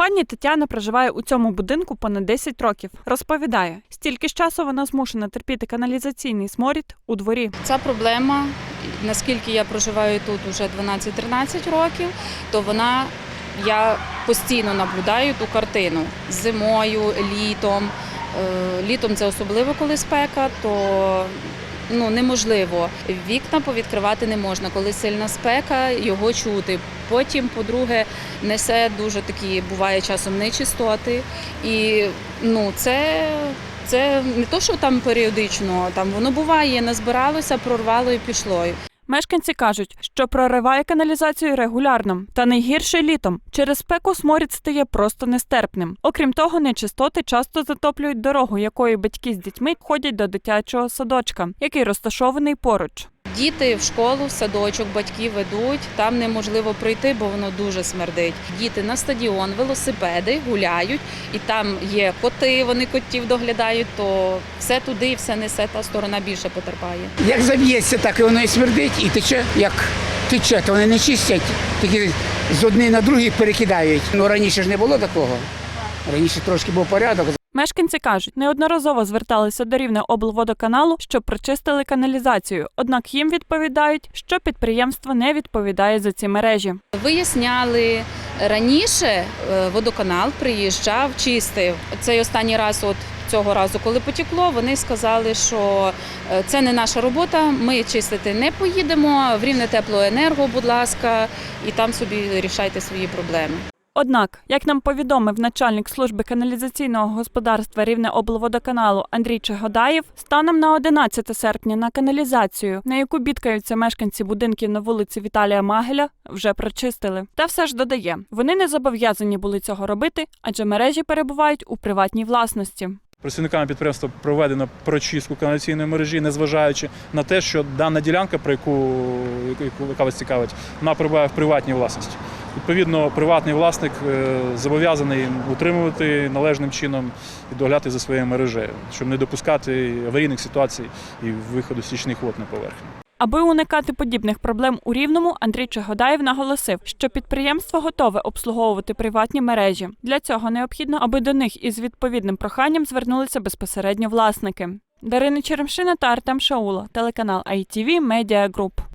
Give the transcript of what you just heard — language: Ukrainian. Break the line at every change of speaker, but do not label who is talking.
Пані Тетяна проживає у цьому будинку понад 10 років. Розповідає, стільки ж часу вона змушена терпіти каналізаційний сморід у дворі.
Ця проблема, наскільки я проживаю тут уже 12-13 років, то вона я постійно наблюдаю ту картину зимою, літом. Е, Літом це особливо, коли спека, то ну, неможливо. Вікна повідкривати не можна. Коли сильна спека, його чути. Потім, по-друге, несе дуже такі, буває часом нечистоти. І ну, це, це не то, що там періодично, там воно буває, назбиралося, прорвало і пішло.
Мешканці кажуть, що прориває каналізацію регулярно, та найгірше літом. Через спеку сморід стає просто нестерпним. Окрім того, нечистоти часто затоплюють дорогу, якою батьки з дітьми ходять до дитячого садочка, який розташований поруч.
Діти в школу, в садочок, батьки ведуть, там неможливо пройти, бо воно дуже смердить. Діти на стадіон, велосипеди гуляють, і там є коти, вони котів доглядають, то все туди, і все несе, та сторона більше потерпає.
Як заб'ється, так і воно і смердить, і тече, як тече, то вони не чистять, тільки з однієї на другий перекидають. Ну раніше ж не було такого. Раніше трошки був порядок.
Мешканці кажуть, неодноразово зверталися до рівня облводоканалу, щоб прочистили каналізацію. Однак їм відповідають, що підприємство не відповідає за ці мережі.
Виясняли раніше, е, водоканал приїжджав, чистив. Цей останній раз, от цього разу, коли потекло, вони сказали, що е, це не наша робота, ми чистити не поїдемо. В рівне теплоенерго, будь ласка, і там собі рішайте свої проблеми.
Однак, як нам повідомив начальник служби каналізаційного господарства рівне облводоканалу Андрій Чегодаєв, станом на 11 серпня на каналізацію, на яку бідкаються мешканці будинків на вулиці Віталія Магеля, вже прочистили. Та все ж додає, вони не зобов'язані були цього робити, адже мережі перебувають у приватній власності.
Працівниками підприємства проведено прочистку каналізаційної мережі, незважаючи на те, що дана ділянка, про яку, яка вас цікавить, вона перебуває в приватній власності. Відповідно, приватний власник е, зобов'язаний утримувати належним чином і доглядати за своєю мережею, щоб не допускати аварійних ситуацій і виходу стічних вод на поверхню.
Аби уникати подібних проблем у Рівному, Андрій Чегодаєв наголосив, що підприємство готове обслуговувати приватні мережі. Для цього необхідно, аби до них із відповідним проханням звернулися безпосередньо власники. Дарина Черемшина та Артем Шаула, телеканал ITV Media Group.